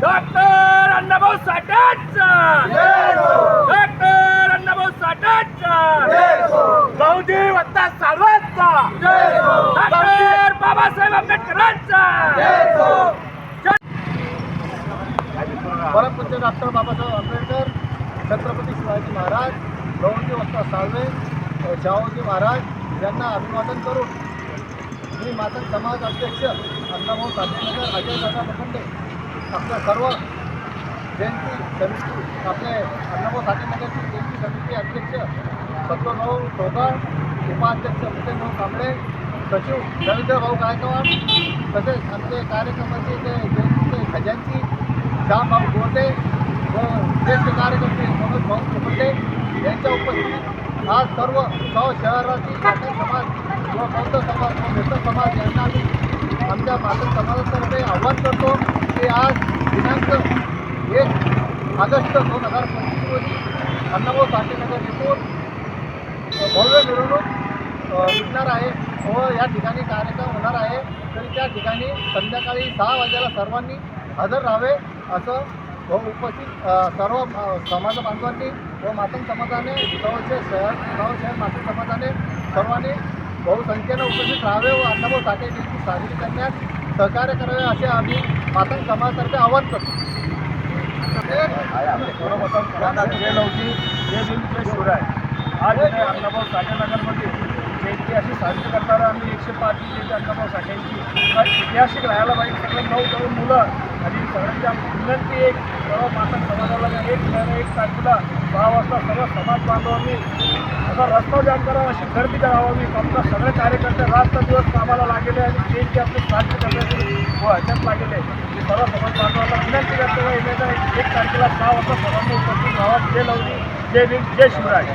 Doctor Annabhau साठांचा! Doctor Annabhau साठांचा! भाऊजी वत्ता साळवांचा! डॉक्टर बाबासाहेब आंबेडकरांचा! परमपूज्य डॉक्टर बाबासाहेब आंबेडकर छत्रपती शिवाजी महाराज गौंडी वत्ता साळवे शाहूजी महाराज यांना अभिवादन करून मी माझा समाज अध्यक्ष अण्णाभाऊ साठेनगर अजय दादा प्रखंडे आपल्या सर्व जयंती समिती आपले अण्णाभाऊ साठे साठेनगरची जयंती समिती अध्यक्ष सत्वभाऊ टोकाळ उपाध्यक्ष भाऊ कांबळे सचिव रवींद्रभाऊ गायकवाड तसेच आमचे कार्यक्रमाचे जे जयंतीचे खजांची श्यामभाऊ गोटे व ज्येष्ठ कार्यकर्ते मनोज भाऊ कुपंडे यांच्या उपस्थितीत आज सर्व सह शहरातील मातंग समाज किंवा बौद्ध समाज व मित्र समाज यांना आम्ही आमच्या मातंग समाजातर्फे आव्हान करतो. आज दिनांक एक ऑगस्ट दोन हजार पंचवीस रोजी अण्णाभाऊ साठेनगर येथून भव्य मिरवणूक निघणार आहे व या ठिकाणी कार्यक्रम होणार आहे. तरी त्या ठिकाणी संध्याकाळी सहा वाजेला सर्वांनी हजर राहावे असं व उपस्थित सर्व समाज बांधवांनी व मातंग समाजाने जवळचे शहर भुसावळ शहर मातंग समाजाने सर्वांनी बहुसंख्येनं उपस्थित राहावे व अण्णाभाऊ साठे यांची साजरी करण्यात सहकार्य करावे असे आम्ही मातंग समाजातर्फे आवाहन करतो. सर्वप्रथम जय जे जय भीम जय आज इथे अण्णाभाऊ साठेनगरमध्ये जयंती अशी साजरी करताना आम्ही एकशे पाच जयंती अण्णाभाऊ साठ्यांची ऐतिहासिक राहायला पाहिजे. सगळे नऊ तरुण मुलं आणि आमची विनंती एक सर्व माता समाजाला एक महिना एक तारखेला दहा वाजता सर्व समाज बांधवांनी असा रस्ता जाम करावा अशी गर्दी करावी. आमचा सगळे कार्यकर्ते रात्र दिवस कामाला लागलेले आणि जे जे आपले साध्य करण्यासाठी व ह्याच्यात लागलेले मी सर्व समाज बांधवांना विनंती करतो. का एक तारखेला सहा वाजता सर्वांनी उपस्थित राहावा. जय लवजी जय भीम जय शिवराय.